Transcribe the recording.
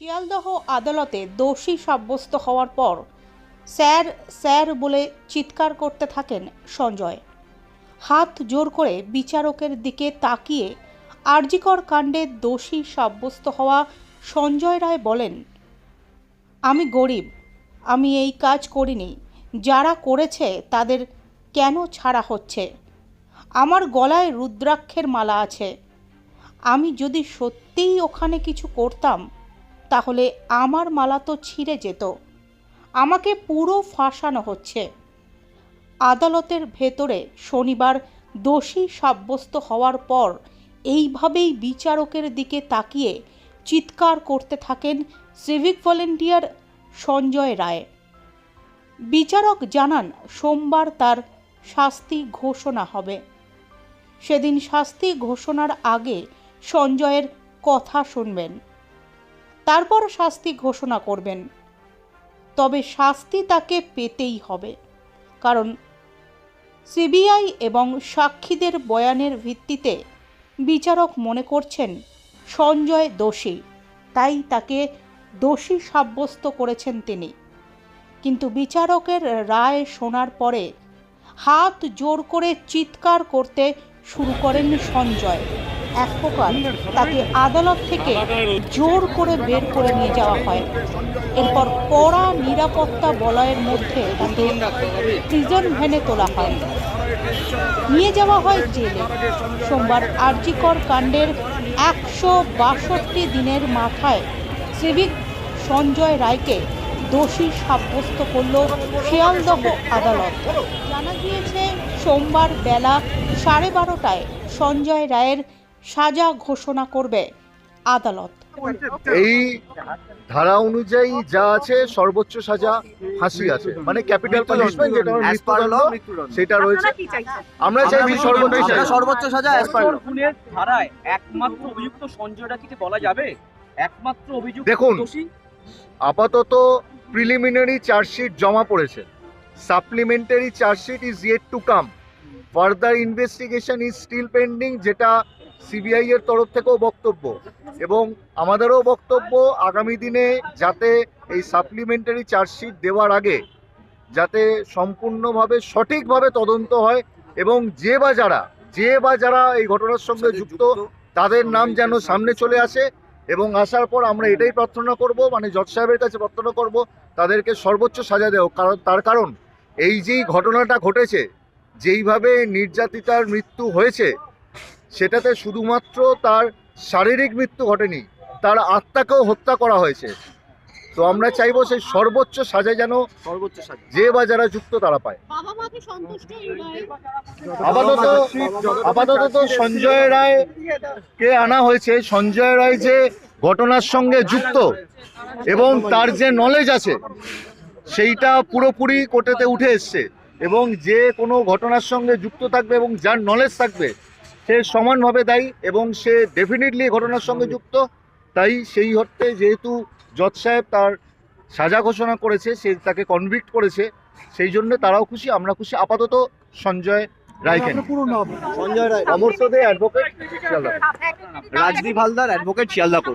শিয়ালদহ আদালতে দোষী সাব্যস্ত হওয়ার পর স্যার স্যার বলে চিৎকার করতে থাকেন সঞ্জয়। হাত জোর করে বিচারকের দিকে তাকিয়ে আরজিকর কাণ্ডে দোষী সাব্যস্ত হওয়া সঞ্জয় রায় বলেন, আমি গরিব, আমি এই কাজ করিনি। যারা করেছে তাদের কেন ছাড়া হচ্ছে? আমার গলায় রুদ্রাক্ষের মালা আছে। আমি যদি সত্যিই ওখানে কিছু করতাম তাহলে আমার মালা তো ছিঁড়ে যেত। আমাকে পুরো ফাঁসানো হচ্ছে। আদালতের ভেতরে শনিবার দোষী সাব্যস্ত হওয়ার পর এইভাবেই বিচারকের দিকে তাকিয়ে চিৎকার করতে থাকেন সিভিক ভলেন্টিয়ার সঞ্জয় রায়। বিচারক জানান, সোমবার তার শাস্তি ঘোষণা হবে। সেদিন শাস্তি ঘোষণার আগে সঞ্জয়ের কথা শুনবেন। তারপর শাস্তি ঘোষণা করবেন। তবে শাস্তি তাকে পেতেই হবে। কারণ সিবিআই এবং সাক্ষীদের বয়ানের ভিত্তিতে বিচারক মনে করছেন, সঞ্জয় দোষী। তাই তাকে দোষী সাব্যস্ত করেছেন তিনি। কিন্তু বিচারকের রায় শোনার পরে হাত জোর করে চিৎকার করতে শুরু করেন সঞ্জয়। এক প্রকার তাকে আদালত থেকে জোর করে বের করে নিয়ে যাওয়া হয়। এরপর কড়া নিরাপত্তা বলয়ের মধ্যে তাকে প্রিজন ভ্যানে তোলা হয়। নিয়ে যাওয়া হয় জেলে। সোমবার আরজিকর কাণ্ডের একশো বাষট্টি দিনের মাথায় সিভিক সঞ্জয় রায়কে দোষী সাব্যস্ত করল শিয়ালদহ আদালত। জানা গিয়েছে, সোমবার বেলা সাড়ে বারোটায় সঞ্জয় রায়ের সাজা ঘোষণা করবে আদালত। এই ধারা অনুযায়ী যা আছে সর্বোচ্চ সাজা ফাঁসি আছে। মানে ক্যাপিটাল পানিশমেন্ট যেটা মৃত্যুদণ্ড সেটা রয়েছে। আমরা চাইছি সর্বোচ্চ সাজা। সর্বোচ্চ সাজা। খুনের ধারায় একমাত্র অভিযুক্ত সঞ্জয় রায়কে বলা যাবে? একমাত্র অভিযুক্ত দেখুন। আপাতত প্রিলিমিনারি চার্জশিট জমা পড়েছে। Supplementary chargesheet is yet to come further investigation is still pending যেটা সিবিআই এর তরফ থেকেও বক্তব্য এবং আমাদেরও বক্তব্য আগামী দিনে যাতে এই সাপ্লিমেন্টারি চার্জশিট দেওয়ার আগে যাতে সম্পূর্ণভাবে সঠিকভাবে তদন্ত হয় এবং যে বা যারা যে বা যারা এই ঘটনার সঙ্গে যুক্ত তাদের নাম যেন সামনে চলে আসে এবং আসার পর আমরা এটাই প্রার্থনা করব মানে জজ সাহেবের কাছে প্রার্থনা করব তাদেরকে সর্বোচ্চ সাজা দেও কারণ তার কারণ এই যেই ঘটনাটা ঘটেছে যেইভাবে নির্যাতিতার মৃত্যু হয়েছে সেটাতে শুধুমাত্র তার শারীরিক মৃত্যু ঘটেনি তার আত্মাকেও হত্যা করা হয়েছে। তো আমরা চাইব সেই সর্বোচ্চ সাজা যেন সর্বোচ্চ সাজা। যে বা যারা যুক্ত তারা পায়। আপাতত আপাতত তো সঞ্জয় রায় কে আনা হয়েছে। সঞ্জয় রায় যে ঘটনার সঙ্গে যুক্ত এবং তার যে নলেজ আছে সেইটা পুরোপুরি কোর্টেতে উঠে এসছে এবং যে কোনো ঘটনার সঙ্গে যুক্ত থাকবে এবং যার নলেজ থাকবে সে সমানভাবে দায়ী এবং সে ডেফিনেটলি ঘটনার সঙ্গে যুক্ত। তাই সেই অর্থে যেহেতু জজ সাহেব তার সাজা ঘোষণা করেছে সে তাকে কনভিক্ট করেছে সেই জন্য তারাও খুশি আমরা খুশি। আপাতত সঞ্জয় রায়কে। সঞ্জয় রায় অমর্ত্য দে অ্যাডভোকেট রাজদীপ হালদার অ্যাডভোকেট শিয়ালদা কি